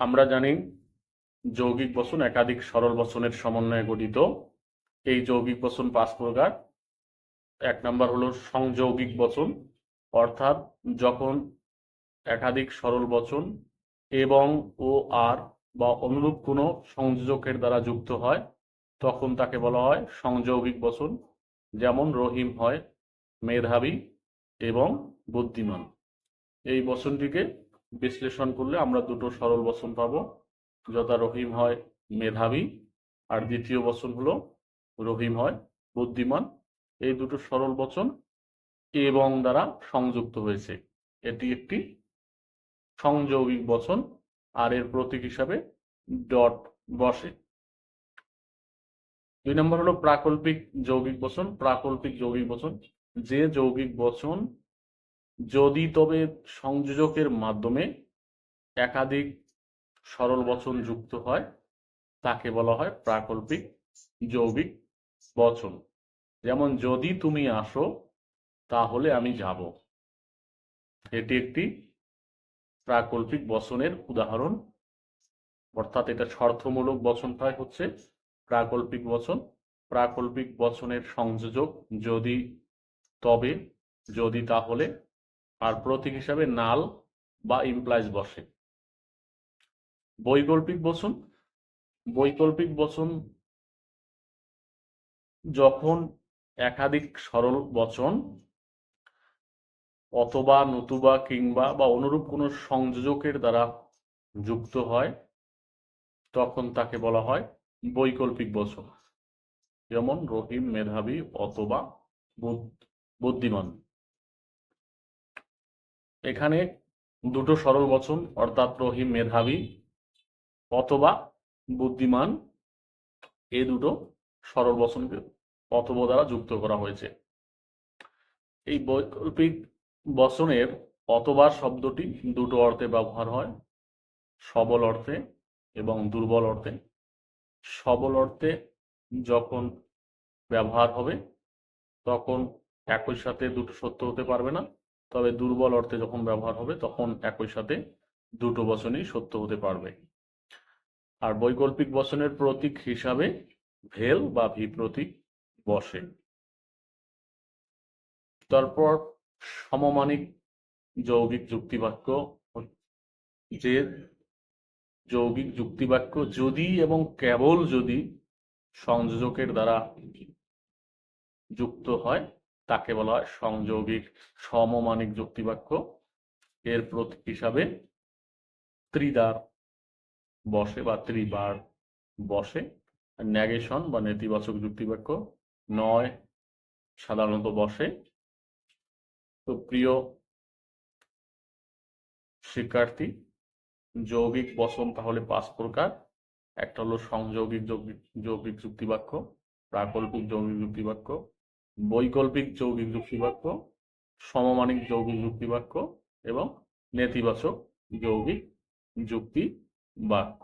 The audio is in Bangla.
আমরা জানি যৌগিক বচন একাধিক সরল বচনের সমন্বয়ে গঠিত। এই যৌগিক বচন পাঁচ প্রকার। এক নম্বর হলো সংযৌগিক বচন, অর্থাৎ যখন একাধিক সরল বচন এবং ও আর বা অনুরূপ কোনো সংযোজকের দ্বারা যুক্ত হয়, তখন তাকে বলা হয় সংযৌগিক বচন, যেমন রহিম হয়, মেধাবী এবং বুদ্ধিমান। এই বচনটিকে বিশ্লেষণ করলে আমরা দুটো সরল বচন পাব। যথা রহিম হয় মেধাবী আর দ্বিতীয় বচন হলো রহিম হয় বুদ্ধিমান। এই দুটো সরল বচন এবং দ্বারা সংযুক্ত হয়েছে। এটি একটি সংযৌগিক বচন, আর এর প্রতীক হিসাবে ডট বসে। দুই নম্বর হলো প্রাকল্পিক যৌগিক বচন। প্রাকল্পিক যৌগিক বচন, যে যৌগিক বচন যদি তবে সংযোজকের মাধ্যমে একাধিক সরল বচন যুক্ত হয়, তাকে বলা হয় প্রাকল্পিক যৌগিক বচন। যেমন, যদি তুমি আসো, তাহলে আমি যাব। এটি একটি প্রাকল্পিক বচনের উদাহরণ। অর্থাৎ এটা শর্তমূলক বচনটাই হচ্ছে প্রাকল্পিক বচন। প্রাকল্পিক বচনের সংযোজক যদি তবে, যদি তাহলে আর প্রতীক হিসাবে নাল বা ইমপ্লাইজ বসে। বৈকল্পিক বচন বৈকল্পিক বচন যখন একাধিক সরল বচন অথবা নতুবা কিংবা বা অনুরূপ কোনো সংযোজকের দ্বারা যুক্ত হয়, তখন তাকে বলা হয় বৈকল্পিক বচন। যেমন রহিম, মেধাবী অথবা বুদ- বুদ্ধিমান। এখানে দুটো সরল বচন, অর্থাৎ রহিম মেধাবী অথবা বুদ্ধিমান, এ দুটো সরল বচনকে অথব দ্বারা যুক্ত করা হয়েছে। এই বৈকল্পিক বচনের অথবা শব্দটি দুটো অর্থে ব্যবহার হয়, সবল অর্থে এবং দুর্বল অর্থে। সবল অর্থে যখন ব্যবহার হবে, তখন একই সাথে দুটো সত্য হতে পারবে না। তবে দুর্বল অর্থে যখন ব্যবহার হবে, তখন একই সাথে দুটো বচনই সত্য হতে পারবে। আর বৈকল্পিক বচনের প্রতীক হিসাবে ভেল বা ভি প্রতীক বসে। তারপর সমমানিক যৌগিক যুক্তিবাক্য যে যৌগিক যুক্তিবাক্য যদি এবং কেবল যদি সংযোজকের দ্বারা যুক্ত হয় তাকে বলা হয় সংযোগিক সমমানিক যুক্তিবাক্য। এর প্রতীক হিসাবে ত্রিদার বসে বা ত্রিবার বসে, ন্যাগেশন বা নেতিবাচক যুক্তিবাক্য। নয়, সাধারণত বসে। তো প্রিয় শিক্ষার্থী, যৌগিক বচন তাহলে পাঁচ প্রকার। একটা হলো সংযৌগিক যৌগিক যৌগিক যুক্তিবাক্য, প্রাকল্পিক যৌগিক যুক্তিবাক্য বৈকল্পিক যৌগিক যুক্তিবাক্য সমমানিক যৌগিক যুক্তিবাক্য এবং নেতিবাচক যৌগিক যুক্তি বাক্য